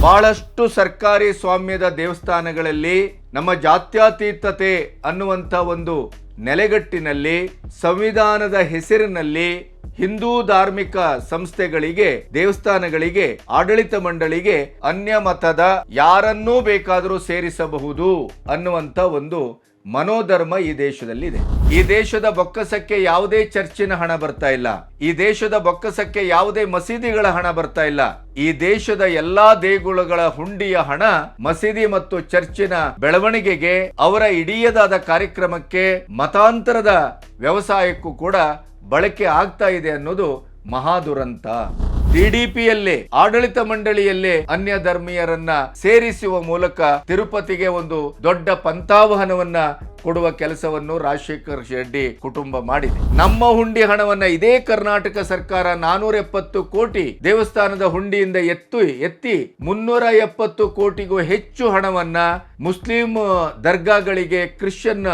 ಬಹಳಷ್ಟು ಸರ್ಕಾರಿ ಸ್ವಾಮ್ಯದ ದೇವಸ್ಥಾನಗಳಲ್ಲಿ ನಮ್ಮ ಜಾತ್ಯತೀತತೆ ಅನ್ನುವಂಥ ಒಂದು ನೆಲೆಗಟ್ಟಿನಲ್ಲಿ, ಸಂವಿಧಾನದ ಹೆಸರಿನಲ್ಲಿ ಹಿಂದೂ ಧಾರ್ಮಿಕ ಸಂಸ್ಥೆಗಳಿಗೆ, ದೇವಸ್ಥಾನಗಳಿಗೆ, ಆಡಳಿತ ಮಂಡಳಿಗೆ ಅನ್ಯ ಮತದ ಯಾರನ್ನೂ ಬೇಕಾದರೂ ಸೇರಿಸಬಹುದು ಅನ್ನುವಂಥ ಒಂದು ಮನೋಧರ್ಮ ಈ ದೇಶದಲ್ಲಿದೆ. ಈ ದೇಶದ ಬೊಕ್ಕಸಕ್ಕೆ ಯಾವುದೇ ಚರ್ಚಿನ ಹಣ ಬರ್ತಾ ಇಲ್ಲ. ಈ ದೇಶದ ಬೊಕ್ಕಸಕ್ಕೆ ಯಾವುದೇ ಮಸೀದಿಗಳ ಹಣ ಬರ್ತಾ ಇಲ್ಲ. ಈ ದೇಶದ ಎಲ್ಲಾ ದೇಗುಲಗಳ ಹುಂಡಿಯ ಹಣ ಮಸೀದಿ ಮತ್ತು ಚರ್ಚಿನ ಬೆಳವಣಿಗೆಗೆ, ಅವರ ಇಡಿಯದಾದ ಕಾರ್ಯಕ್ರಮಕ್ಕೆ, ಮತಾಂತರದ ವ್ಯವಸಾಯಕ್ಕೂ ಕೂಡ ಬಳಕೆ ಆಗ್ತಾ ಇದೆ ಅನ್ನೋದು ಮಹಾದುರಂತ. ಟಿಡಿಪಿಯಲ್ಲೇ ಆಡಳಿತ ಮಂಡಳಿಯಲ್ಲೇ ಅನ್ಯ ಧರ್ಮೀಯರನ್ನ ಸೇರಿಸುವ ಮೂಲಕ ತಿರುಪತಿಗೆ ಒಂದು ದೊಡ್ಡ ಪಂಥಾವಹನವನ್ನ ಕೊಡುವ ಕೆಲಸವನ್ನು ರಾಜಶೇಖರ್ ಶೆಡ್ಡಿ ಕುಟುಂಬ ಮಾಡಿದೆ. ನಮ್ಮ ಹುಂಡಿ ಹಣವನ್ನ ಇದೇ ಕರ್ನಾಟಕ ಸರ್ಕಾರ ನಾನೂರ ಎಪ್ಪತ್ತು ಕೋಟಿ ದೇವಸ್ಥಾನದ ಹುಂಡಿಯಿಂದ ಎತ್ತು, ಎತ್ತಿ ಮುನ್ನೂರ ಎಪ್ಪತ್ತು ಕೋಟಿಗೂ ಹೆಚ್ಚು ಹಣವನ್ನ ಮುಸ್ಲಿಂ ದರ್ಗಾಗಳಿಗೆ, ಕ್ರಿಶ್ಚಿಯನ್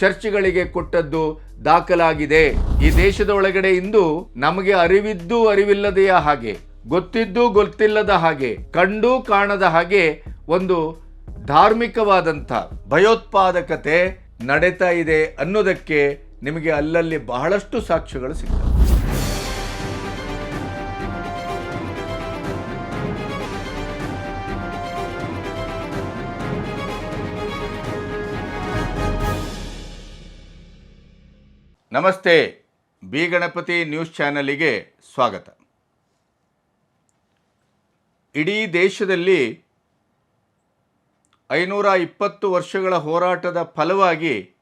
ಚರ್ಚ್ಗಳಿಗೆ ಕೊಟ್ಟದ್ದು ದಾಖಲಾಗಿದೆ. ಈ ದೇಶದ ಒಳಗಡೆ ಇಂದು ನಮಗೆ ಅರಿವಿದ್ದು ಅರಿವಿಲ್ಲದೆಯ ಹಾಗೆ, ಗೊತ್ತಿದ್ದು ಗೊತ್ತಿಲ್ಲದ ಹಾಗೆ, ಕಂಡು ಕಾಣದ ಹಾಗೆ ಒಂದು ಧಾರ್ಮಿಕವಾದಂಥ ಭಯೋತ್ಪಾದಕತೆ ನಡೀತಾ ಇದೆ ಅನ್ನೋದಕ್ಕೆ ನಿಮಗೆ ಅಲ್ಲಲ್ಲಿ ಬಹಳಷ್ಟು ಸಾಕ್ಷ್ಯಗಳು ಸಿಗ್ತವೆ. ನಮಸ್ತೆ, ಬಿ ಗಣಪತಿ ನ್ಯೂಸ್ ಚಾನಲಿಗೆ ಸ್ವಾಗತ. ಇಡೀ ದೇಶದಲ್ಲಿ ಐನೂರ ಇಪ್ಪತ್ತು ವರ್ಷಗಳ ಹೋರಾಟದ ಫಲವಾಗಿ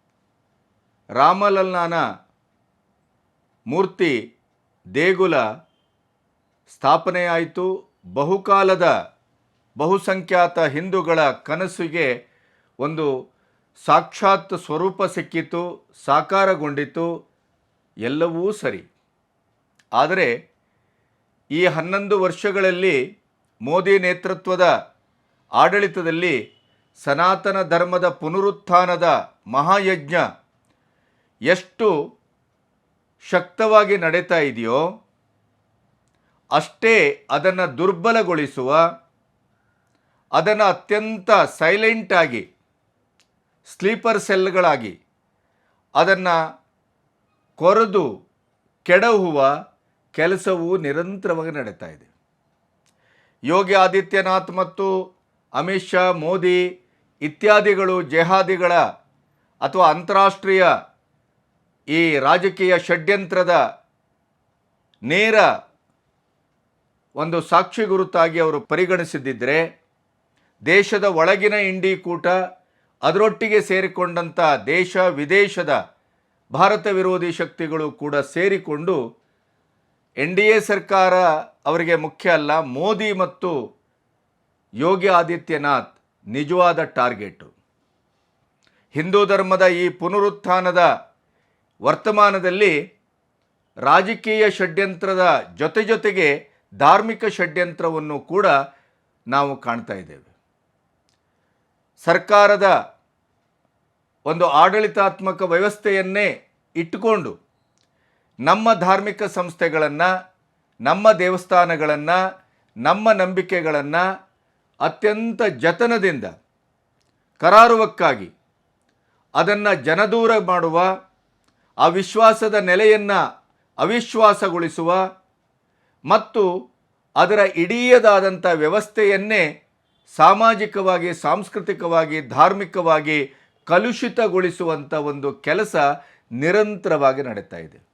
ರಾಮಲಲ್ಲಾನ ಮೂರ್ತಿ ದೇಗುಲ ಸ್ಥಾಪನೆಯಾಯಿತು. ಬಹುಕಾಲದ ಬಹುಸಂಖ್ಯಾತ ಹಿಂದೂಗಳ ಕನಸಿಗೆ ಒಂದು ಸಾಕ್ಷಾತ್ ಸ್ವರೂಪ ಸಿಕ್ಕಿತು, ಸಾಕಾರಗೊಂಡಿತು, ಎಲ್ಲವೂ ಸರಿ. ಆದರೆ ಈ ಹನ್ನೊಂದು ವರ್ಷಗಳಲ್ಲಿ ಮೋದಿ ನೇತೃತ್ವದ ಆಡಳಿತದಲ್ಲಿ ಸನಾತನ ಧರ್ಮದ ಪುನರುತ್ಥಾನದ ಮಹಾಯಜ್ಞ ಎಷ್ಟು ಶಕ್ತವಾಗಿ ನಡೀತಾ ಇದೆಯೋ, ಅಷ್ಟೇ ಅದನ್ನು ದುರ್ಬಲಗೊಳಿಸುವ, ಅದನ್ನು ಅತ್ಯಂತ ಸೈಲೆಂಟಾಗಿ ಸ್ಲೀಪರ್ ಸೆಲ್ಗಳಾಗಿ ಅದನ್ನು ಕೊರೆದು ಕೆಡಹುವ ಕೆಲಸವು ನಿರಂತರವಾಗಿ ನಡೀತಾ ಇದೆ. ಯೋಗಿ ಆದಿತ್ಯನಾಥ್ ಮತ್ತು ಅಮಿತ್ ಶಾ, ಮೋದಿ ಇತ್ಯಾದಿಗಳು ಜೆಹಾದಿಗಳ ಅಥವಾ ಅಂತಾರಾಷ್ಟ್ರೀಯ ಈ ರಾಜಕೀಯ ಷಡ್ಯಂತ್ರದ ನೇರ ಒಂದು ಸಾಕ್ಷಿ ಗುರುತಾಗಿ ಅವರು ಪರಿಗಣಿಸಿದ್ದಿದ್ರೆ ದೇಶದ ಒಳಗಿನ ಇಂಡಿ ಕೂಟ ಅದರೊಟ್ಟಿಗೆ ಸೇರಿಕೊಂಡಂಥ ದೇಶ, ವಿದೇಶದ ಭಾರತ ವಿರೋಧಿ ಶಕ್ತಿಗಳು ಕೂಡ ಸೇರಿಕೊಂಡು ಎನ್ ಡಿ ಎ ಸರ್ಕಾರ ಅವರಿಗೆ ಮುಖ್ಯ ಅಲ್ಲ, ಮೋದಿ ಮತ್ತು ಯೋಗಿ ಆದಿತ್ಯನಾಥ್ ನಿಜವಾದ ಟಾರ್ಗೆಟು. ಹಿಂದೂ ಧರ್ಮದ ಈ ಪುನರುತ್ಥಾನದ ವರ್ತಮಾನದಲ್ಲಿ ರಾಜಕೀಯ ಷಡ್ಯಂತ್ರದ ಜೊತೆ ಜೊತೆಗೆ ಧಾರ್ಮಿಕ ಷಡ್ಯಂತ್ರವನ್ನು ಕೂಡ ನಾವು ಕಾಣ್ತಾ ಇದ್ದೇವೆ. ಸರ್ಕಾರದ ಒಂದು ಆಡಳಿತಾತ್ಮಕ ವ್ಯವಸ್ಥೆಯನ್ನೇ ಇಟ್ಟುಕೊಂಡು ನಮ್ಮ ಧಾರ್ಮಿಕ ಸಂಸ್ಥೆಗಳನ್ನು, ನಮ್ಮ ದೇವಸ್ಥಾನಗಳನ್ನು, ನಮ್ಮ ನಂಬಿಕೆಗಳನ್ನು ಅತ್ಯಂತ ಜತನದಿಂದ, ಕರಾರುವಕ್ಕಾಗಿ ಅದನ್ನು ಜನದೂರ ಮಾಡುವ, ಆ ವಿಶ್ವಾಸದ ನೆಲೆಯನ್ನು ಅವಿಶ್ವಾಸಗೊಳಿಸುವ ಮತ್ತು ಅದರ ಇಡೀಯದಾದಂಥ ವ್ಯವಸ್ಥೆಯನ್ನೇ ಸಾಮಾಜಿಕವಾಗಿ, ಸಾಂಸ್ಕೃತಿಕವಾಗಿ, ಧಾರ್ಮಿಕವಾಗಿ ಕಲುಷಿತಗೊಳಿಸುವಂಥ ಒಂದು ಕೆಲಸ ನಿರಂತರವಾಗಿ ನಡೀತಾ ಇದೆ.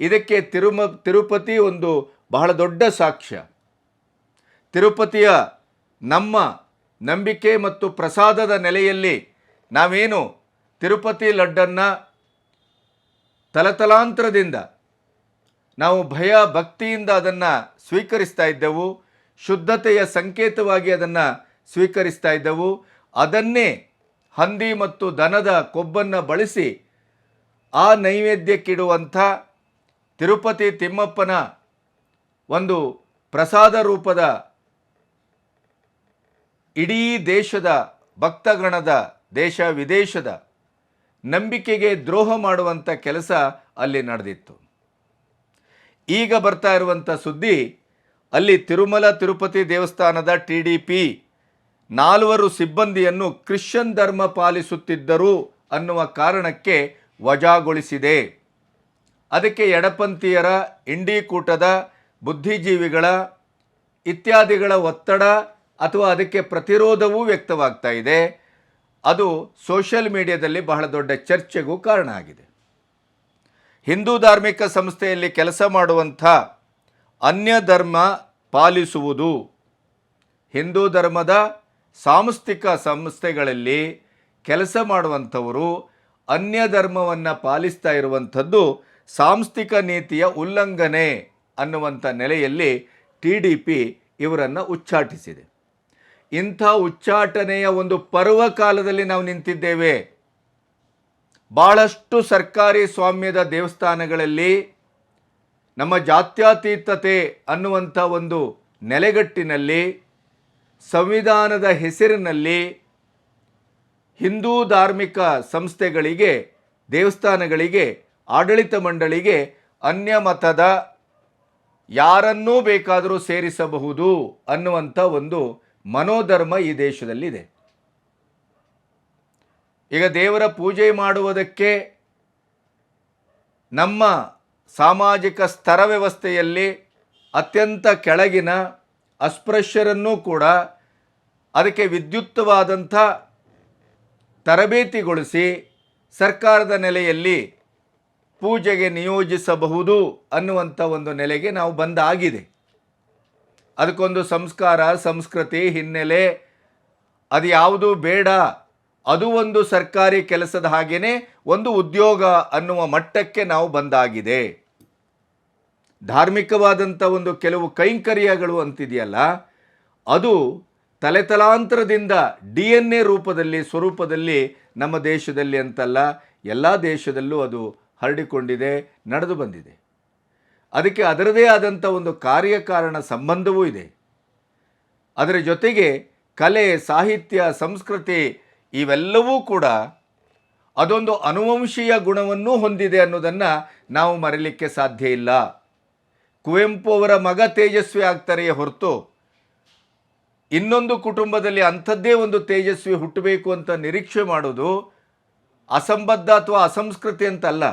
ಇದಕ್ಕೆ ತಿರುಮ, ತಿರುಪತಿ ಒಂದು ಬಹಳ ದೊಡ್ಡ ಸಾಕ್ಷ್ಯ. ತಿರುಪತಿಯ ನಮ್ಮ ನಂಬಿಕೆ ಮತ್ತು ಪ್ರಸಾದದ ನೆಲೆಯಲ್ಲಿ ನಾವೇನು ತಿರುಪತಿ ಲಡ್ಡನ್ನು ತಲತಲಾಂತರದಿಂದ ನಾವು ಭಯ, ಭಕ್ತಿಯಿಂದ ಅದನ್ನು ಸ್ವೀಕರಿಸ್ತಾ ಇದ್ದೆವು. ಶುದ್ಧತೆಯ ಸಂಕೇತವಾಗಿ ಅದನ್ನು ಸ್ವೀಕರಿಸ್ತಾ ಇದ್ದವು. ಅದನ್ನೇ ಹಂದಿ ಮತ್ತು ದನದ ಕೊಬ್ಬನ್ನು ಬಳಸಿ ಆ ನೈವೇದ್ಯಕ್ಕಿಡುವಂಥ ತಿರುಪತಿ ತಿಮ್ಮಪ್ಪನ ಒಂದು ಪ್ರಸಾದ ರೂಪದ ಇಡೀ ದೇಶದ ಭಕ್ತಗಣದ ದೇಶ ವಿದೇಶದ ನಂಬಿಕೆಗೆ ದ್ರೋಹ ಮಾಡುವಂಥ ಕೆಲಸ ಅಲ್ಲಿ ನಡೆದಿತ್ತು. ಈಗ ಬರ್ತಾ ಇರುವಂಥ ಸುದ್ದಿ ಅಲ್ಲಿ ತಿರುಮಲ, ತಿರುಪತಿ ದೇವಸ್ಥಾನದ ಟಿ ಡಿ ಪಿ ನಾಲ್ವರು ಸಿಬ್ಬಂದಿಯನ್ನು ಕ್ರಿಶ್ಚಿಯನ್ ಧರ್ಮ ಪಾಲಿಸುತ್ತಿದ್ದರು ಅನ್ನುವ ಕಾರಣಕ್ಕೆ ವಜಾಗೊಳಿಸಿದೆ. ಅದಕ್ಕೆ ಎಡಪಂಥೀಯರ ಇಂಡಿಕೂಟದ ಬುದ್ಧಿಜೀವಿಗಳ ಇತ್ಯಾದಿಗಳ ಒತ್ತಡ ಅಥವಾ ಅದಕ್ಕೆ ಪ್ರತಿರೋಧವೂ ವ್ಯಕ್ತವಾಗ್ತಾ ಇದೆ. ಅದು ಸೋಷಿಯಲ್ ಮೀಡಿಯಾದಲ್ಲಿ ಬಹಳ ದೊಡ್ಡ ಚರ್ಚೆಗೂ ಕಾರಣ ಆಗಿದೆ. ಹಿಂದೂ ಧಾರ್ಮಿಕ ಸಂಸ್ಥೆಯಲ್ಲಿ ಕೆಲಸ ಮಾಡುವಂಥ ಅನ್ಯ ಧರ್ಮ ಪಾಲಿಸುವುದು. ಹಿಂದೂ ಧರ್ಮದ ಸಾಂಸ್ಥಿಕ ಸಂಸ್ಥೆಗಳಲ್ಲಿ ಕೆಲಸ ಮಾಡುವಂಥವರು ಅನ್ಯ ಧರ್ಮವನ್ನು ಪಾಲಿಸ್ತಾ ಇರುವಂಥದ್ದು ಸಾಂಸ್ಥಿಕ ನೀತಿಯ ಉಲ್ಲಂಘನೆ ಅನ್ನುವಂಥ ನೆಲೆಯಲ್ಲಿ ಟಿ ಡಿ ಪಿ ಇವರನ್ನು ಉಚ್ಚಾಟಿಸಿದೆ. ಇಂಥ ಉಚ್ಚಾಟನೆಯ ಒಂದು ಪರ್ವ ಕಾಲದಲ್ಲಿ ನಾವು ನಿಂತಿದ್ದೇವೆ. ಭಾಳಷ್ಟು ಸರ್ಕಾರಿ ಸ್ವಾಮ್ಯದ ದೇವಸ್ಥಾನಗಳಲ್ಲಿ ನಮ್ಮ ಜಾತ್ಯತೀತತೆ ಅನ್ನುವಂಥ ಒಂದು ನೆಲೆಗಟ್ಟಿನಲ್ಲಿ, ಸಂವಿಧಾನದ ಹೆಸರಿನಲ್ಲಿ ಹಿಂದೂ ಧಾರ್ಮಿಕ ಸಂಸ್ಥೆಗಳಿಗೆ, ದೇವಸ್ಥಾನಗಳಿಗೆ, ಆಡಳಿತ ಮಂಡಳಿಗೆ ಅನ್ಯ ಮತದ ಯಾರನ್ನೂ ಬೇಕಾದರೂ ಸೇರಿಸಬಹುದು ಅನ್ನುವಂಥ ಒಂದು ಮನೋಧರ್ಮ ಈ ದೇಶದಲ್ಲಿದೆ. ಈಗ ದೇವರ ಪೂಜೆ ಮಾಡುವುದಕ್ಕೆ ನಮ್ಮ ಸಾಮಾಜಿಕ ಸ್ತರ ವ್ಯವಸ್ಥೆಯಲ್ಲಿ ಅತ್ಯಂತ ಕೆಳಗಿನ ಅಸ್ಪೃಶ್ಯರನ್ನೂ ಕೂಡ ಅದಕ್ಕೆ ವಿದ್ಯುಕ್ತವಾದಂಥ ತರಬೇತಿಗೊಳಿಸಿ ಸರ್ಕಾರದ ನೆಲೆಯಲ್ಲಿ ಪೂಜೆಗೆ ನಿಯೋಜಿಸಬಹುದು ಅನ್ನುವಂಥ ಒಂದು ನೆಲೆಗೆ ನಾವು ಬಂದಾಗಿದೆ. ಅದಕ್ಕೊಂದು ಸಂಸ್ಕಾರ, ಸಂಸ್ಕೃತಿ ಹಿನ್ನೆಲೆ ಅದು ಯಾವುದು ಬೇಡ, ಅದು ಒಂದು ಸರ್ಕಾರಿ ಕೆಲಸದ ಹಾಗೆಯೇ ಒಂದು ಉದ್ಯೋಗ ಅನ್ನುವ ಮಟ್ಟಕ್ಕೆ ನಾವು ಬಂದಾಗಿದೆ. ಧಾರ್ಮಿಕವಾದಂಥ ಒಂದು ಕೆಲವು ಕೈಂಕರ್ಯಗಳು ಅಂತಿದೆಯಲ್ಲ, ಅದು ತಲೆತಲಾಂತರದಿಂದ ಡಿ ಎನ್ ಎ ರೂಪದಲ್ಲಿ, ಸ್ವರೂಪದಲ್ಲಿ ನಮ್ಮ ದೇಶದಲ್ಲಿ ಅಂತಲ್ಲ, ಎಲ್ಲ ದೇಶದಲ್ಲೂ ಅದು ಹರಡಿಕೊಂಡಿದೆ, ನಡೆದು ಬಂದಿದೆ. ಅದಕ್ಕೆ ಅದರದೇ ಆದಂಥ ಒಂದು ಕಾರ್ಯಕಾರಣ ಸಂಬಂಧವೂ ಇದೆ. ಅದರ ಜೊತೆಗೆ ಕಲೆ, ಸಾಹಿತ್ಯ, ಸಂಸ್ಕೃತಿ ಇವೆಲ್ಲವೂ ಕೂಡ ಅದೊಂದು ಅನುವಂಶೀಯ ಗುಣವನ್ನು ಹೊಂದಿದೆ ಅನ್ನೋದನ್ನು ನಾವು ಮರೆಯಲಿಕ್ಕೆ ಸಾಧ್ಯ ಇಲ್ಲ. ಕುವೆಂಪು ಅವರ ಮಗ ತೇಜಸ್ವಿ ಆಗ್ತಾರೆಯೇ ಹೊರತು ಇನ್ನೊಂದು ಕುಟುಂಬದಲ್ಲಿ ಅಂಥದ್ದೇ ಒಂದು ತೇಜಸ್ವಿ ಹುಟ್ಟಬೇಕು ಅಂತ ನಿರೀಕ್ಷೆ ಮಾಡೋದು ಅಸಂಬದ್ಧ ಅಥವಾ ಅಸಂಸ್ಕೃತಿ ಅಂತಲ್ಲ.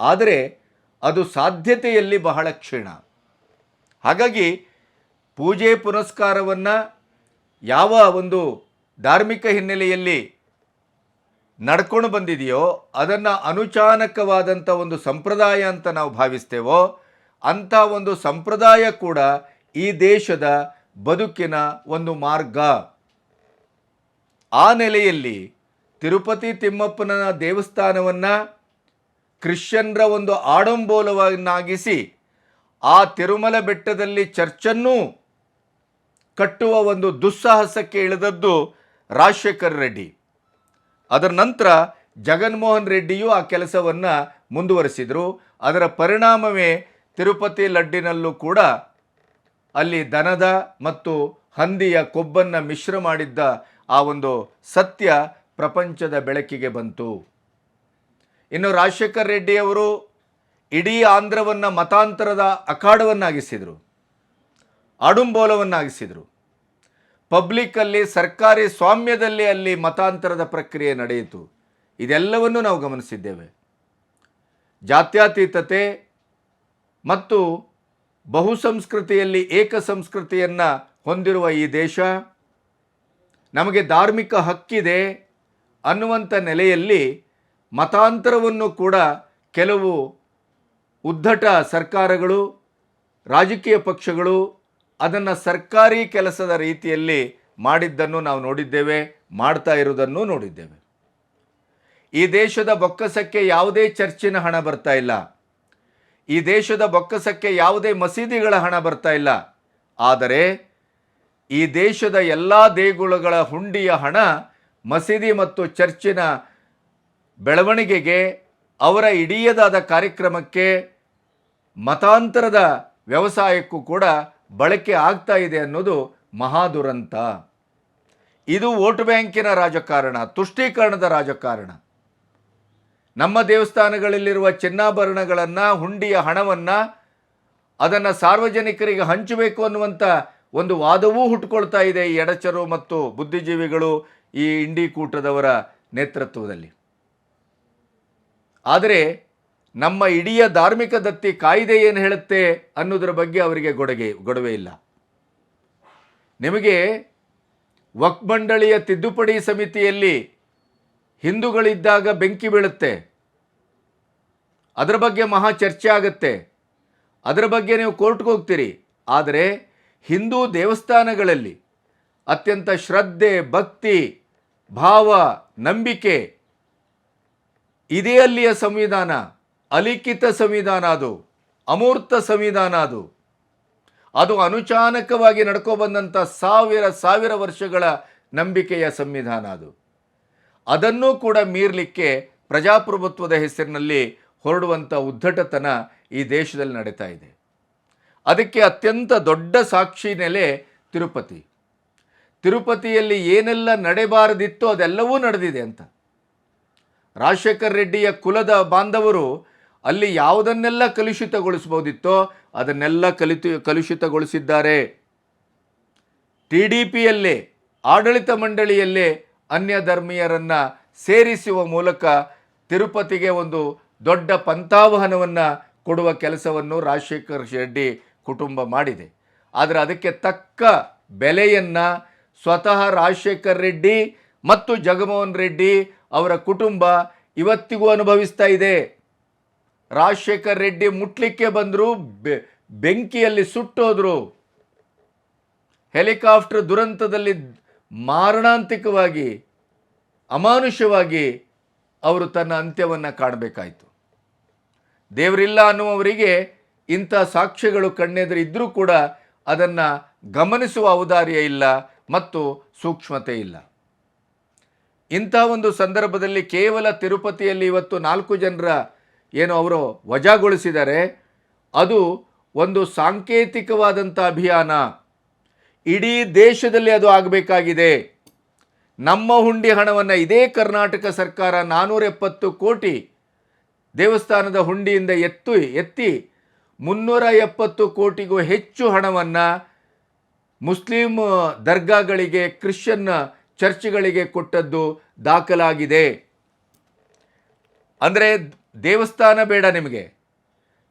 ಆದರೆ ಅದು ಸಾಧ್ಯತೆಯಲ್ಲಿ ಬಹಳ ಕ್ಷೀಣ. ಹಾಗಾಗಿ ಪೂಜೆ ಪುನಸ್ಕಾರವನ್ನು ಯಾವ ಒಂದು ಧಾರ್ಮಿಕ ಹಿನ್ನೆಲೆಯಲ್ಲಿ ನಡ್ಕೊಂಡು ಬಂದಿದೆಯೋ ಅದನ್ನು ಅನುಚಾನಕವಾದಂಥ ಒಂದು ಸಂಪ್ರದಾಯ ಅಂತ ನಾವು ಭಾವಿಸ್ತೇವೋ ಅಂಥ ಒಂದು ಸಂಪ್ರದಾಯ ಕೂಡ ಈ ದೇಶದ ಬದುಕಿನ ಒಂದು ಮಾರ್ಗ. ಆ ನೆಲೆಯಲ್ಲಿ ತಿರುಪತಿ ತಿಮ್ಮಪ್ಪನ ದೇವಸ್ಥಾನವನ್ನು ಕ್ರಿಶ್ಚಿಯನ್ರ ಒಂದು ಆಡಂಬೋಲವನ್ನಾಗಿಸಿ ಆ ತಿರುಮಲ ಬೆಟ್ಟದಲ್ಲಿ ಚರ್ಚನ್ನು ಕಟ್ಟುವ ಒಂದು ದುಸ್ಸಾಹಸಕ್ಕೆ ಇಳಿದದ್ದು ರಾಜಶೇಖರ್ ರೆಡ್ಡಿ. ಅದರ ನಂತರ ಜಗನ್ಮೋಹನ್ ರೆಡ್ಡಿಯು ಆ ಕೆಲಸವನ್ನು ಮುಂದುವರಿಸಿದರು. ಅದರ ಪರಿಣಾಮವೇ ತಿರುಪತಿ ಲಡ್ಡಿನಲ್ಲೂ ಕೂಡ ಅಲ್ಲಿ ದನದ ಮತ್ತು ಹಂದಿಯ ಕೊಬ್ಬನ್ನು ಮಿಶ್ರ ಮಾಡಿದ್ದ ಆ ಒಂದು ಸತ್ಯ ಪ್ರಪಂಚದ ಬೆಳಕಿಗೆ ಬಂತು. ಇನ್ನು ರಾಜಶೇಖರ್ ರೆಡ್ಡಿಯವರು ಇಡೀ ಆಂಧ್ರವನ್ನು ಮತಾಂತರದ ಅಖಾಡವನ್ನಾಗಿಸಿದರು. ಆಡುಂಬೋಲವನ್ನಾಗಿಸಿದರು. ಪಬ್ಲಿಕ್ಕಲ್ಲಿ ಸರ್ಕಾರಿ ಸ್ವಾಮ್ಯದಲ್ಲಿ ಅಲ್ಲಿ ಮತಾಂತರದ ಪ್ರಕ್ರಿಯೆ ನಡೆಯಿತು. ಇದೆಲ್ಲವನ್ನು ನಾವು ಗಮನಿಸಿದ್ದೇವೆ. ಜಾತ್ಯತೀತತೆ ಮತ್ತು ಬಹುಸಂಸ್ಕೃತಿಯಲ್ಲಿ ಏಕ ಸಂಸ್ಕೃತಿಯನ್ನು ಹೊಂದಿರುವ ಈ ದೇಶ ನಮಗೆ ಧಾರ್ಮಿಕ ಹಕ್ಕಿದೆ ಅನ್ನುವಂಥ ನೆಲೆಯಲ್ಲಿ ಮತಾಂತರವನ್ನು ಕೂಡ ಕೆಲವು ಉದ್ಧಟ ಸರ್ಕಾರಗಳು, ರಾಜಕೀಯ ಪಕ್ಷಗಳು ಅದನ್ನು ಸರ್ಕಾರಿ ಕೆಲಸದ ರೀತಿಯಲ್ಲಿ ಮಾಡಿದ್ದನ್ನು ನಾವು ನೋಡಿದ್ದೇವೆ, ಮಾಡ್ತಾ ಇರುವುದನ್ನು ನೋಡಿದ್ದೇವೆ. ಈ ದೇಶದ ಬೊಕ್ಕಸಕ್ಕೆ ಯಾವುದೇ ಚರ್ಚಿನ ಹಣ ಬರ್ತಾ ಇಲ್ಲ. ಈ ದೇಶದ ಬೊಕ್ಕಸಕ್ಕೆ ಯಾವುದೇ ಮಸೀದಿಗಳ ಹಣ ಬರ್ತಾ ಇಲ್ಲ. ಆದರೆ ಈ ದೇಶದ ಎಲ್ಲ ದೇಗುಲಗಳ ಹುಂಡಿಯ ಹಣ ಮಸೀದಿ ಮತ್ತು ಚರ್ಚಿನ ಬೆಳವಣಿಗೆಗೆ, ಅವರ ಇಡಿಯದಾದ ಕಾರ್ಯಕ್ರಮಕ್ಕೆ, ಮತಾಂತರದ ವ್ಯವಸಾಯಕ್ಕೂ ಕೂಡ ಬಳಕೆ ಆಗ್ತಾ ಇದೆ ಅನ್ನೋದು ಮಹಾದುರಂತ. ಇದು ವೋಟ್ ಬ್ಯಾಂಕಿನ ರಾಜಕಾರಣ, ತುಷ್ಟೀಕರಣದ ರಾಜಕಾರಣ. ನಮ್ಮ ದೇವಸ್ಥಾನಗಳಲ್ಲಿರುವ ಚಿನ್ನಾಭರಣಗಳನ್ನು, ಹುಂಡಿಯ ಹಣವನ್ನು ಅದನ್ನು ಸಾರ್ವಜನಿಕರಿಗೆ ಹಂಚಬೇಕು ಅನ್ನುವಂಥ ಒಂದು ವಾದವೂ ಹುಟ್ಟುಕೊಳ್ತಾ ಇದೆ ಈ ಎಡಚರು ಮತ್ತು ಬುದ್ಧಿಜೀವಿಗಳು ಈ ಇಂಡಿ ಕೂಟದವರ ನೇತೃತ್ವದಲ್ಲಿ. ಆದರೆ ನಮ್ಮ ಇಡೀ ಧಾರ್ಮಿಕ ದತ್ತಿ ಕಾಯ್ದೆ ಏನು ಹೇಳುತ್ತೆ ಅನ್ನೋದ್ರ ಬಗ್ಗೆ ಅವರಿಗೆ ಗೊಡಗೆ, ಗೊಡವೆ ಇಲ್ಲ. ನಿಮಗೆ ವಕ್ಮಂಡಳಿಯ ತಿದ್ದುಪಡಿ ಸಮಿತಿಯಲ್ಲಿ ಹಿಂದೂಗಳಿದ್ದಾಗ ಬೆಂಕಿ ಬೀಳುತ್ತೆ. ಅದರ ಬಗ್ಗೆ ಮಹಾ ಚರ್ಚೆ ಆಗುತ್ತೆ. ಅದರ ಬಗ್ಗೆ ನೀವು ಕೋರ್ಟ್ಗೆ ಹೋಗ್ತೀರಿ. ಆದರೆ ಹಿಂದೂ ದೇವಸ್ಥಾನಗಳಲ್ಲಿ ಅತ್ಯಂತ ಶ್ರದ್ಧೆ, ಭಕ್ತಿ, ಭಾವ, ನಂಬಿಕೆ ಇದೇ ಅಲ್ಲಿಯ ಸಂವಿಧಾನ. ಅಲಿಖಿತ ಸಂವಿಧಾನ ಅದು. ಅಮೂರ್ತ ಸಂವಿಧಾನ ಅದು. ಅದು ಅನುಚಾನಕವಾಗಿ ನಡ್ಕೊಬಂದಂಥ ಸಾವಿರ ಸಾವಿರ ವರ್ಷಗಳ ನಂಬಿಕೆಯ ಸಂವಿಧಾನ ಅದು. ಅದನ್ನೂ ಕೂಡ ಮೀರಲಿಕ್ಕೆ ಪ್ರಜಾಪ್ರಭುತ್ವದ ಹೆಸರಿನಲ್ಲಿ ಹೊರಡುವಂಥ ಉದ್ದಟತನ ಈ ದೇಶದಲ್ಲಿ ನಡೀತಾ ಇದೆ. ಅದಕ್ಕೆ ಅತ್ಯಂತ ದೊಡ್ಡ ಸಾಕ್ಷಿ ನೆಲೆ ತಿರುಪತಿ. ತಿರುಪತಿಯಲ್ಲಿ ಏನೆಲ್ಲ ನಡೆಬಾರದಿತ್ತೋ ಅದೆಲ್ಲವೂ ನಡೆದಿದೆ ಅಂತ. ರಾಜಶೇಖರ್ ರೆಡ್ಡಿಯ ಕುಲದ ಬಾಂಧವರು ಅಲ್ಲಿ ಯಾವುದನ್ನೆಲ್ಲ ಕಲುಷಿತಗೊಳಿಸ್ಬೋದಿತ್ತೋ ಅದನ್ನೆಲ್ಲ ಕಲಿತು ಕಲುಷಿತಗೊಳಿಸಿದ್ದಾರೆ. ಟಿ ಡಿ ಪಿಯಲ್ಲೇ, ಆಡಳಿತ ಮಂಡಳಿಯಲ್ಲೇ ಅನ್ಯ ಧರ್ಮೀಯರನ್ನು ಸೇರಿಸುವ ಮೂಲಕ ತಿರುಪತಿಗೆ ಒಂದು ದೊಡ್ಡ ಪಂಥಾವಹನವನ್ನು ಕೊಡುವ ಕೆಲಸವನ್ನು ರಾಜಶೇಖರ್ ರೆಡ್ಡಿ ಕುಟುಂಬ ಮಾಡಿದೆ. ಆದರೆ ಅದಕ್ಕೆ ತಕ್ಕ ಬೆಲೆಯನ್ನು ಸ್ವತಃ ರಾಜಶೇಖರ್ ರೆಡ್ಡಿ ಮತ್ತು ಜಗಮೋಹನ್ ರೆಡ್ಡಿ ಅವರ ಕುಟುಂಬ ಇವತ್ತಿಗೂ ಅನುಭವಿಸ್ತಾ ಇದೆ. ರಾಜಶೇಖರ್ ರೆಡ್ಡಿ ಮುಟ್ಲಿಕ್ಕೆ ಬಂದರೂ ಬೆಂಕಿಯಲ್ಲಿ ಸುಟ್ಟೋದ್ರು. ಹೆಲಿಕಾಪ್ಟರ್ ದುರಂತದಲ್ಲಿ ಮಾರಣಾಂತಿಕವಾಗಿ ಅಮಾನುಷವಾಗಿ ಅವರು ತನ್ನ ಅಂತ್ಯವನ್ನು ಕಾಣಬೇಕಾಯಿತು. ದೇವರಿಲ್ಲ ಅನ್ನುವವರಿಗೆ ಇಂಥ ಸಾಕ್ಷ್ಯಗಳು ಕಣ್ಣೆದುರು ಇದ್ದರೂ ಕೂಡ ಅದನ್ನು ಗಮನಿಸುವ ಔದಾರ್ಯ ಇಲ್ಲ ಮತ್ತು ಸೂಕ್ಷ್ಮತೆ ಇಲ್ಲ. ಇಂಥ ಒಂದು ಸಂದರ್ಭದಲ್ಲಿ ಕೇವಲ ತಿರುಪತಿಯಲ್ಲಿ ಇವತ್ತು ನಾಲ್ಕು ಜನರ ಏನು ಅವರು ವಜಾಗೊಳಿಸಿದ್ದಾರೆ ಅದು ಒಂದು ಸಾಂಕೇತಿಕವಾದಂಥ ಅಭಿಯಾನ. ಇಡೀ ದೇಶದಲ್ಲಿ ಅದು ಆಗಬೇಕಾಗಿದೆ. ನಮ್ಮ ಹುಂಡಿ ಹಣವನ್ನು ಇದೇ ಕರ್ನಾಟಕ ಸರ್ಕಾರ ನಾನ್ನೂರ ಎಪ್ಪತ್ತು ಕೋಟಿ ದೇವಸ್ಥಾನದ ಹುಂಡಿಯಿಂದ ಎತ್ತು, ಎತ್ತಿ ಮುನ್ನೂರ ಎಪ್ಪತ್ತು ಕೋಟಿಗೂ ಹೆಚ್ಚು ಹಣವನ್ನು ಮುಸ್ಲಿಂ ದರ್ಗಾಗಳಿಗೆ, ಕ್ರಿಶ್ಚಿಯನ್ ಚರ್ಚ್ಗಳಿಗೆ ಕೊಟ್ಟದ್ದು ದಾಖಲಾಗಿದೆ. ಅಂದರೆ ದೇವಸ್ಥಾನ ಬೇಡ ನಿಮಗೆ.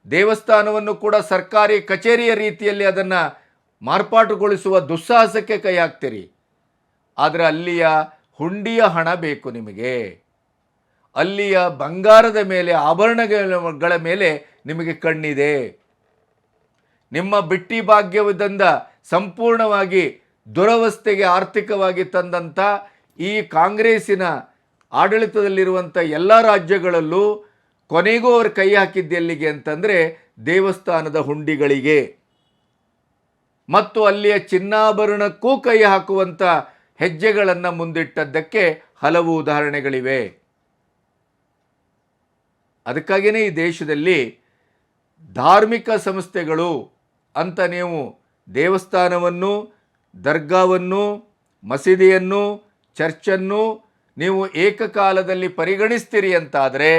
ದೇವಸ್ಥಾನವನ್ನು ಕೂಡ ಸರ್ಕಾರಿ ಕಚೇರಿಯ ರೀತಿಯಲ್ಲಿ ಅದನ್ನು ಮಾರ್ಪಾಟುಗೊಳಿಸುವ ದುಸ್ಸಾಹಸಕ್ಕೆ ಕೈ ಹಾಕ್ತೀರಿ. ಆದರೆ ಅಲ್ಲಿಯ ಹುಂಡಿಯ ಹಣ ಬೇಕು ನಿಮಗೆ. ಅಲ್ಲಿಯ ಬಂಗಾರದ ಮೇಲೆ, ಆಭರಣಗಳ ಮೇಲೆ ನಿಮಗೆ ಕಣ್ಣಿದೆ. ನಿಮ್ಮ ಬಿಟ್ಟಿ ಭಾಗ್ಯದಿಂದ ಸಂಪೂರ್ಣವಾಗಿ ದುರವಸ್ಥೆಗೆ ಆರ್ಥಿಕವಾಗಿ ತಂದಂಥ ಈ ಕಾಂಗ್ರೆಸ್ಸಿನ ಆಡಳಿತದಲ್ಲಿರುವಂಥ ಎಲ್ಲ ರಾಜ್ಯಗಳಲ್ಲೂ ಕೊನೆಗೂ ಅವರು ಕೈ ಹಾಕಿದ್ದೆಲ್ಲಿಗೆ ಅಂತಂದರೆ ದೇವಸ್ಥಾನದ ಹುಂಡಿಗಳಿಗೆ. ಮತ್ತು ಅಲ್ಲಿಯ ಚಿನ್ನಾಭರಣಕ್ಕೂ ಕೈ ಹಾಕುವಂಥ ಹೆಜ್ಜೆಗಳನ್ನು ಮುಂದಿಟ್ಟದ್ದಕ್ಕೆ ಹಲವು ಉದಾಹರಣೆಗಳಿವೆ. ಅದಕ್ಕಾಗಿಯೇ ಈ ದೇಶದಲ್ಲಿ ಧಾರ್ಮಿಕ ಸಂಸ್ಥೆಗಳು ಅಂತ ನೀವು ದೇವಸ್ಥಾನವನ್ನು, ದರ್ಗಾವನ್ನು, ಮಸೀದಿಯನ್ನು, ಚರ್ಚನ್ನು ನೀವು ಏಕಕಾಲದಲ್ಲಿ ಪರಿಗಣಿಸ್ತೀರಿ ಅಂತಾದರೆ,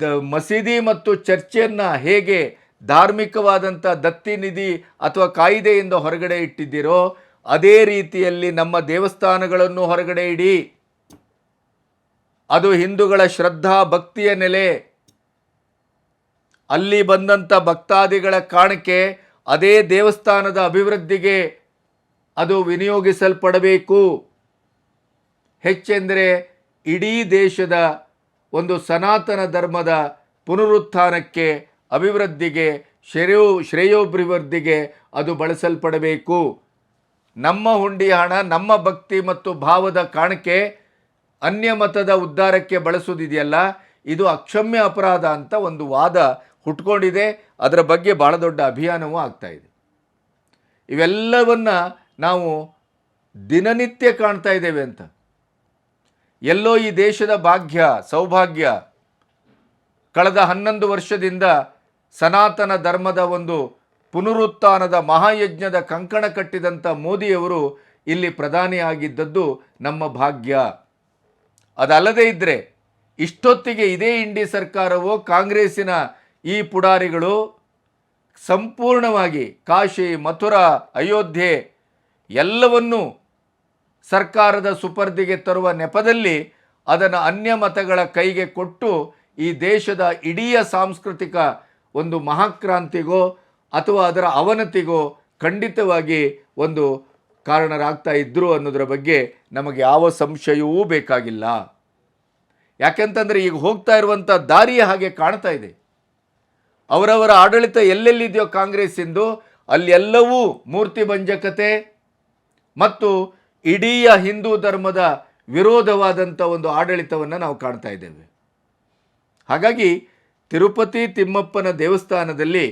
ದ ಮಸೀದಿ ಮತ್ತು ಚರ್ಚೆಯನ್ನು ಹೇಗೆ ಧಾರ್ಮಿಕವಾದಂಥ ದತ್ತಿ ನಿಧಿ ಅಥವಾ ಕಾಯಿದೆಯಿಂದ ಹೊರಗಡೆ ಇಟ್ಟಿದ್ದೀರೋ, ಅದೇ ರೀತಿಯಲ್ಲಿ ನಮ್ಮ ದೇವಸ್ಥಾನಗಳನ್ನು ಹೊರಗಡೆ ಇಡಿ. ಅದು ಹಿಂದೂಗಳ ಶ್ರದ್ಧಾ ಭಕ್ತಿಯ ನೆಲೆ. ಅಲ್ಲಿ ಬಂದಂಥ ಭಕ್ತಾದಿಗಳ ಕಾಣಿಕೆ ಅದೇ ದೇವಸ್ಥಾನದ ಅಭಿವೃದ್ಧಿಗೆ ಅದು ವಿನಿಯೋಗಿಸಲ್ಪಡಬೇಕು. ಹೆಚ್ಚೆಂದರೆ ಇಡೀ ದೇಶದ ಒಂದು ಸನಾತನ ಧರ್ಮದ ಪುನರುತ್ಥಾನಕ್ಕೆ ಅಭಿವೃದ್ಧಿಗೆ ಶ್ರೇಯೋ, ಶ್ರೇಯೋಭಿವೃದ್ಧಿಗೆ ಅದು ಬಳಸಲ್ಪಡಬೇಕು. ನಮ್ಮ ಹುಂಡಿ ಹಣ, ನಮ್ಮ ಭಕ್ತಿ ಮತ್ತು ಭಾವದ ಕಾಣಿಕೆ ಅನ್ಯ ಮತದ ಉದ್ಧಾರಕ್ಕೆ ಬಳಸುವುದಿದೆಯಲ್ಲ, ಇದು ಅಕ್ಷಮ್ಯ ಅಪರಾಧ ಅಂತ ಒಂದು ವಾದ ಹುಟ್ಕೊಂಡಿದೆ. ಅದರ ಬಗ್ಗೆ ಭಾಳ ದೊಡ್ಡ ಅಭಿಯಾನವೂ ಆಗ್ತಾಯಿದೆ ಇವೆಲ್ಲವನ್ನ ನಾವು ದಿನನಿತ್ಯ ಕಾಣ್ತಾ ಇದ್ದೇವೆ ಅಂತ. ಎಲ್ಲೋ ಈ ದೇಶದ ಭಾಗ್ಯ, ಸೌಭಾಗ್ಯ ಕಳೆದ ಹನ್ನೊಂದು ವರ್ಷದಿಂದ ಸನಾತನ ಧರ್ಮದ ಒಂದು ಪುನರುತ್ಥಾನದ ಮಹಾಯಜ್ಞದ ಕಂಕಣ ಕಟ್ಟಿದಂಥ ಮೋದಿಯವರು ಇಲ್ಲಿ ಪ್ರಧಾನಿಯಾಗಿದ್ದದ್ದು ನಮ್ಮ ಭಾಗ್ಯ. ಅದಲ್ಲದೇ ಇದ್ದರೆ ಇಷ್ಟೊತ್ತಿಗೆ ಇದೇ ಇಂಡಿ ಸರ್ಕಾರವು ಕಾಂಗ್ರೆಸ್ಸಿನ ಈ ಪುಡಾರಿಗಳು ಸಂಪೂರ್ಣವಾಗಿ ಕಾಶಿ, ಮಥುರಾ, ಅಯೋಧ್ಯೆ ಎಲ್ಲವನ್ನೂ ಸರ್ಕಾರದ ಸುಪರ್ದಿಗೆ ತರುವ ನೆಪದಲ್ಲಿ ಅದನ್ನು ಅನ್ಯ ಮತಗಳ ಕೈಗೆ ಕೊಟ್ಟು ಈ ದೇಶದ ಇಡೀ ಸಾಂಸ್ಕೃತಿಕ ಒಂದು ಮಹಾಕ್ರಾಂತಿಗೋ ಅಥವಾ ಅದರ ಅವನತಿಗೋ ಖಂಡಿತವಾಗಿ ಒಂದು ಕಾರಣರಾಗ್ತಾ ಇದ್ದರು ಅನ್ನೋದರ ಬಗ್ಗೆ ನಮಗೆ ಯಾವ ಸಂಶಯವೂ ಬೇಕಾಗಿಲ್ಲ. ಯಾಕೆಂತಂದರೆ ಈಗ ಹೋಗ್ತಾ ಇರುವಂಥ ದಾರಿಯ ಹಾಗೆ ಕಾಣ್ತಾ ಇದೆ. ಅವರವರ ಆಡಳಿತ ಎಲ್ಲೆಲ್ಲಿದೆಯೋ ಕಾಂಗ್ರೆಸ್ಸಿಂದು ಅಲ್ಲೆಲ್ಲವೂ ಮೂರ್ತಿ ಭಂಜಕತೆ ಮತ್ತು ಇಡೀ ಹಿಂದೂ ಧರ್ಮದ ವಿರೋಧವಾದಂಥ ಒಂದು ಆಡಳಿತವನ್ನು ನಾವು ಕಾಣ್ತಾ ಇದ್ದೇವೆ. ಹಾಗಾಗಿ ತಿರುಪತಿ ತಿಮ್ಮಪ್ಪನ ದೇವಸ್ಥಾನದಲ್ಲಿ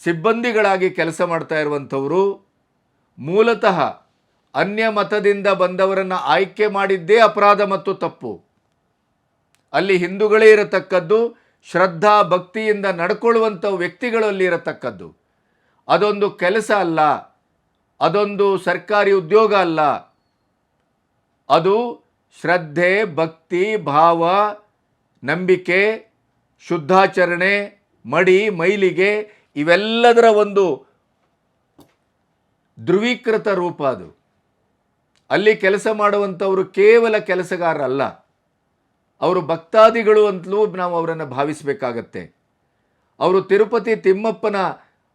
ಸಿಬ್ಬಂದಿಗಳಾಗಿ ಕೆಲಸ ಮಾಡ್ತಾ ಇರುವಂಥವರು ಮೂಲತಃ ಅನ್ಯ ಮತದಿಂದ ಬಂದವರನ್ನು ಆಯ್ಕೆ ಮಾಡಿದ್ದೇ ಅಪರಾಧ ಮತ್ತು ತಪ್ಪು. ಅಲ್ಲಿ ಹಿಂದೂಗಳೇ ಇರತಕ್ಕದ್ದು, ಶ್ರದ್ಧಾ ಭಕ್ತಿಯಿಂದ ನಡ್ಕೊಳ್ಳುವಂಥ ವ್ಯಕ್ತಿಗಳು ಅಲ್ಲಿ ಇರತಕ್ಕದ್ದು. ಅದೊಂದು ಕೆಲಸ ಅಲ್ಲ, ಅದೊಂದು ಸರ್ಕಾರಿ ಉದ್ಯೋಗ ಅಲ್ಲ. ಅದು ಶ್ರದ್ಧೆ, ಭಕ್ತಿ, ಭಾವ, ನಂಬಿಕೆ ಶುದ್ಧಾಚರಣೆ, ಮಡಿ, ಮೈಲಿಗೆ ಇವೆಲ್ಲದರ ಒಂದು ಧ್ರುವೀಕೃತ ರೂಪ ಅದು. ಅಲ್ಲಿ ಕೆಲಸ ಮಾಡುವಂಥವರು ಕೇವಲ ಕೆಲಸಗಾರರಲ್ಲ. ಅವರು ಭಕ್ತಾದಿಗಳು ಅಂತಲೂ ನಾವು ಅವರನ್ನು ಭಾವಿಸಬೇಕಾಗತ್ತೆ. ಅವರು ತಿರುಪತಿ ತಿಮ್ಮಪ್ಪನ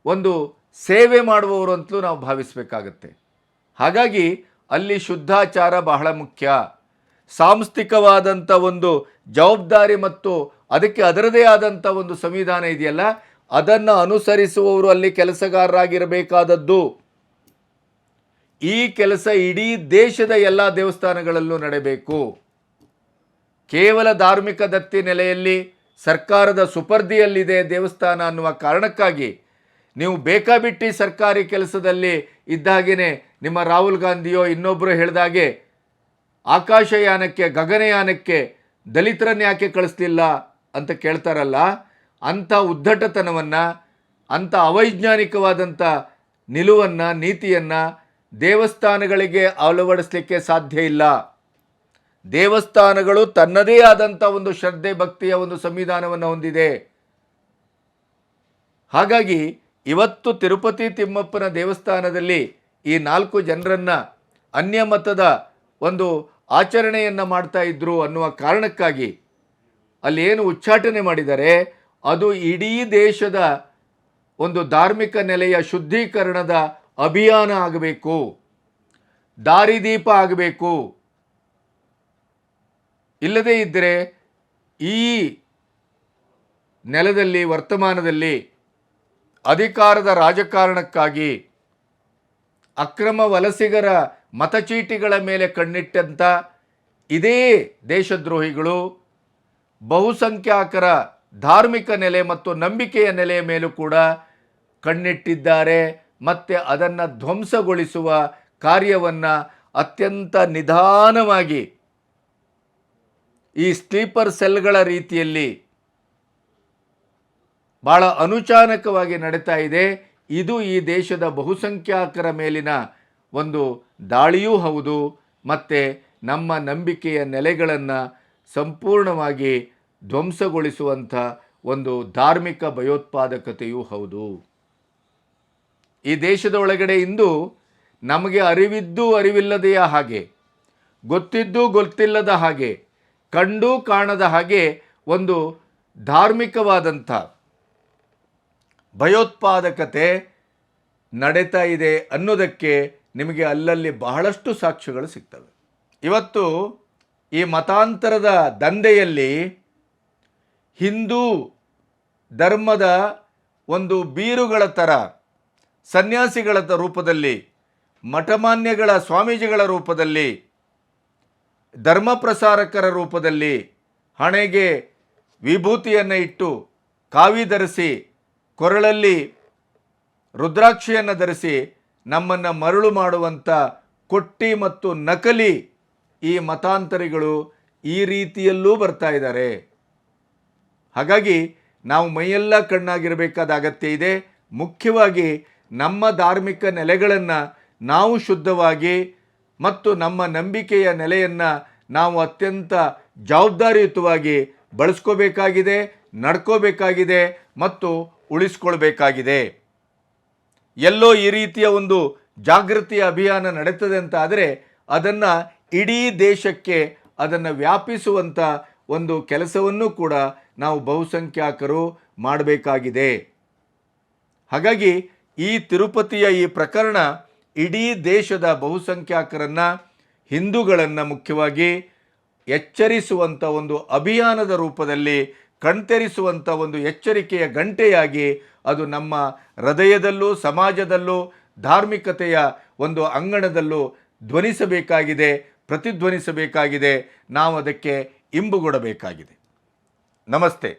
ಒಂದು ಸೇವೆ ಮಾಡುವವರು ಅಂತಲೂ ನಾವು ಭಾವಿಸಬೇಕಾಗತ್ತೆ. ಹಾಗಾಗಿ ಅಲ್ಲಿ ಶುದ್ಧಾಚಾರ ಬಹಳ ಮುಖ್ಯ. ಸಾಂಸ್ಥಿಕವಾದಂಥ ಒಂದು ಜವಾಬ್ದಾರಿ ಮತ್ತು ಅದಕ್ಕೆ ಅದರದೇ ಆದಂಥ ಒಂದು ಸಂವಿಧಾನ ಇದೆಯಲ್ಲ, ಅದನ್ನು ಅನುಸರಿಸುವವರು ಅಲ್ಲಿ ಕೆಲಸಗಾರರಾಗಿರಬೇಕಾದದ್ದು. ಈ ಕೆಲಸ ಇಡೀ ದೇಶದ ಎಲ್ಲ ದೇವಸ್ಥಾನಗಳಲ್ಲೂ ನಡೆಯಬೇಕು ಕೇವಲ ಧಾರ್ಮಿಕ ದತ್ತಿ ನೆಲೆಯಲ್ಲಿ ಸರ್ಕಾರದ ಸುಪರ್ದಿಯಲ್ಲಿದೆ ದೇವಸ್ಥಾನ ಅನ್ನುವ ಕಾರಣಕ್ಕಾಗಿ ನೀವು ಬೇಕಾಬಿಟ್ಟಿ ಸರ್ಕಾರಿ ಕೆಲಸದಲ್ಲಿ ಇದ್ದಾಗೇನೆ ನಿಮ್ಮ ರಾಹುಲ್ ಗಾಂಧಿಯೋ ಇನ್ನೊಬ್ಬರು ಹೇಳಿದಾಗೆ ಆಕಾಶಯಾನಕ್ಕೆ, ಗಗನಯಾನಕ್ಕೆ ದಲಿತರನ್ನು ಯಾಕೆ ಕಳಿಸ್ಲಿಲ್ಲ ಅಂತ ಕೇಳ್ತಾರಲ್ಲ, ಅಂಥ ಉದ್ದಟತನವನ್ನು, ಅಂಥ ಅವೈಜ್ಞಾನಿಕವಾದಂಥ ನಿಲುವನ್ನು, ನೀತಿಯನ್ನು ದೇವಸ್ಥಾನಗಳಿಗೆ ಅಳವಡಿಸಲಿಕ್ಕೆ ಸಾಧ್ಯ ಇಲ್ಲ. ದೇವಸ್ಥಾನಗಳು ತನ್ನದೇ ಆದಂಥ ಒಂದು ಶ್ರದ್ಧೆ, ಭಕ್ತಿಯ ಒಂದು ಸಂವಿಧಾನವನ್ನು ಹೊಂದಿದೆ. ಹಾಗಾಗಿ ಇವತ್ತು ತಿರುಪತಿ ತಿಮ್ಮಪ್ಪನ ದೇವಸ್ಥಾನದಲ್ಲಿ ಈ ನಾಲ್ಕು ಜನರನ್ನು ಅನ್ಯ ಮತದ ಒಂದು ಆಚರಣೆಯನ್ನು ಮಾಡ್ತಾ ಇದ್ರು ಅನ್ನುವ ಕಾರಣಕ್ಕಾಗಿ ಅಲ್ಲಿ ಏನು ಉಚ್ಚಾಟನೆ ಮಾಡಿದರೆ ಅದು ಇಡೀ ದೇಶದ ಒಂದು ಧಾರ್ಮಿಕ ನೆಲೆಯ ಶುದ್ಧೀಕರಣದ ಅಭಿಯಾನ ಆಗಬೇಕು ದಾರಿದೀಪ ಆಗಬೇಕು. ಇಲ್ಲದೇ ಇದ್ದರೆ ಈ ನೆಲದಲ್ಲಿ, ವರ್ತಮಾನದಲ್ಲಿ ಅಧಿಕಾರದ ರಾಜಕಾರಣಕ್ಕಾಗಿ ಅಕ್ರಮ ವಲಸಿಗರ ಮತಚೀಟಿಗಳ ಮೇಲೆ ಕಣ್ಣಿಟ್ಟಂಥ ಇದೇ ದೇಶದ್ರೋಹಿಗಳು ಬಹುಸಂಖ್ಯಾತರ ಧಾರ್ಮಿಕ ನೆಲೆ ಮತ್ತು ನಂಬಿಕೆಯ ನೆಲೆಯ ಮೇಲೂ ಕೂಡ ಕಣ್ಣಿಟ್ಟಿದ್ದಾರೆ. ಮತ್ತು ಅದನ್ನು ಧ್ವಂಸಗೊಳಿಸುವ ಕಾರ್ಯವನ್ನು ಅತ್ಯಂತ ನಿಧಾನವಾಗಿ ಈ ಸ್ಲೀಪರ್ ಸೆಲ್ಗಳ ರೀತಿಯಲ್ಲಿ ಭಾಳ ಅನುಚಾನಕವಾಗಿ ನಡೀತಾ ಇದೆ. ಇದು ಈ ದೇಶದ ಬಹುಸಂಖ್ಯಾತರ ಮೇಲಿನ ಒಂದು ದಾಳಿಯೂ ಹೌದು, ಮತ್ತು ನಮ್ಮ ನಂಬಿಕೆಯ ನೆಲೆಗಳನ್ನು ಸಂಪೂರ್ಣವಾಗಿ ಧ್ವಂಸಗೊಳಿಸುವಂಥ ಒಂದು ಧಾರ್ಮಿಕ ಭಯೋತ್ಪಾದಕತೆಯೂ ಹೌದು. ಈ ದೇಶದ ಒಳಗಡೆ ಇಂದು ನಮಗೆ ಅರಿವಿದ್ದು ಅರಿವಿಲ್ಲದೆಯ ಹಾಗೆ, ಗೊತ್ತಿದ್ದು ಗೊತ್ತಿಲ್ಲದ ಹಾಗೆ, ಕಂಡು ಕಾಣದ ಹಾಗೆ ಒಂದು ಧಾರ್ಮಿಕವಾದಂಥ ಭಯೋತ್ಪಾದಕತೆ ನಡೀತಾ ಇದೆ ಅನ್ನೋದಕ್ಕೆ ನಿಮಗೆ ಅಲ್ಲಲ್ಲಿ ಬಹಳಷ್ಟು ಸಾಕ್ಷ್ಯಗಳು ಸಿಗ್ತವೆ. ಇವತ್ತು ಈ ಮತಾಂತರದ ದಂಧೆಯಲ್ಲಿ ಹಿಂದೂ ಧರ್ಮದ ಒಂದು ಬೀರುಗಳ ಥರ ಸನ್ಯಾಸಿಗಳ ರೂಪದಲ್ಲಿ, ಮಠಮಾನ್ಯಗಳ ಸ್ವಾಮೀಜಿಗಳ ರೂಪದಲ್ಲಿ, ಧರ್ಮ ಪ್ರಸಾರಕರ ರೂಪದಲ್ಲಿ ಹಣೆಗೆ ವಿಭೂತಿಯನ್ನು ಇಟ್ಟು ಕಾವಿ ಧರಿಸಿ, ಕೊರಳಲ್ಲಿ ರುದ್ರಾಕ್ಷಿಯನ್ನು ಧರಿಸಿ ನಮ್ಮನ್ನು ಮರಳು ಮಾಡುವಂಥ ಕೊಟ್ಟಿ ಮತ್ತು ನಕಲಿ ಈ ಮತಾಂತರಿಗಳು ಈ ರೀತಿಯಲ್ಲೂ ಬರ್ತಾ ಇದ್ದಾರೆ. ಹಾಗಾಗಿ ನಾವು ಮೈಯೆಲ್ಲ ಕಣ್ಣಾಗಿರಬೇಕಾದ ಅಗತ್ಯ ಇದೆ. ಮುಖ್ಯವಾಗಿ ನಮ್ಮ ಧಾರ್ಮಿಕ ನೆಲೆಗಳನ್ನು ನಾವು ಶುದ್ಧವಾಗಿ ಮತ್ತು ನಮ್ಮ ನಂಬಿಕೆಯ ನೆಲೆಯನ್ನು ನಾವು ಅತ್ಯಂತ ಜವಾಬ್ದಾರಿಯುತವಾಗಿ ಬಳಸ್ಕೋಬೇಕಾಗಿದೆ, ನಡ್ಕೋಬೇಕಾಗಿದೆ ಮತ್ತು ಉಳಿಸ್ಕೊಳ್ಬೇಕಾಗಿದೆ. ಎಲ್ಲೋ ಈ ರೀತಿಯ ಒಂದು ಜಾಗೃತಿ ಅಭಿಯಾನ ನಡೀತದೆ ಅಂತ ಆದರೆ ಅದನ್ನು ಇಡೀ ದೇಶಕ್ಕೆ ಅದನ್ನು ವ್ಯಾಪಿಸುವಂಥ ಒಂದು ಕೆಲಸವನ್ನು ಕೂಡ ನಾವು ಬಹುಸಂಖ್ಯಾತರು ಮಾಡಬೇಕಾಗಿದೆ. ಹಾಗಾಗಿ ಈ ತಿರುಪತಿಯ ಈ ಪ್ರಕರಣ ಇಡೀ ದೇಶದ ಬಹುಸಂಖ್ಯಾತರನ್ನು ಹಿಂದೂಗಳನ್ನು ಮುಖ್ಯವಾಗಿ ಎಚ್ಚರಿಸುವಂಥ ಒಂದು ಅಭಿಯಾನದ ರೂಪದಲ್ಲಿ ಕಣ್ತೆರಿಸುವಂಥ ಒಂದು ಎಚ್ಚರಿಕೆಯ ಗಂಟೆಯಾಗಿ ಅದು ನಮ್ಮ ಹೃದಯದಲ್ಲೂ ಸಮಾಜದಲ್ಲೂ ಧಾರ್ಮಿಕತೆಯ ಒಂದು ಅಂಗಣದಲ್ಲೂ ಧ್ವನಿಸಬೇಕಾಗಿದೆ ಪ್ರತಿಧ್ವನಿಸಬೇಕಾಗಿದೆ. ನಾವು ಅದಕ್ಕೆ ಇಂಬುಗೊಡಬೇಕಾಗಿದೆ ನಮಸ್ತೆ.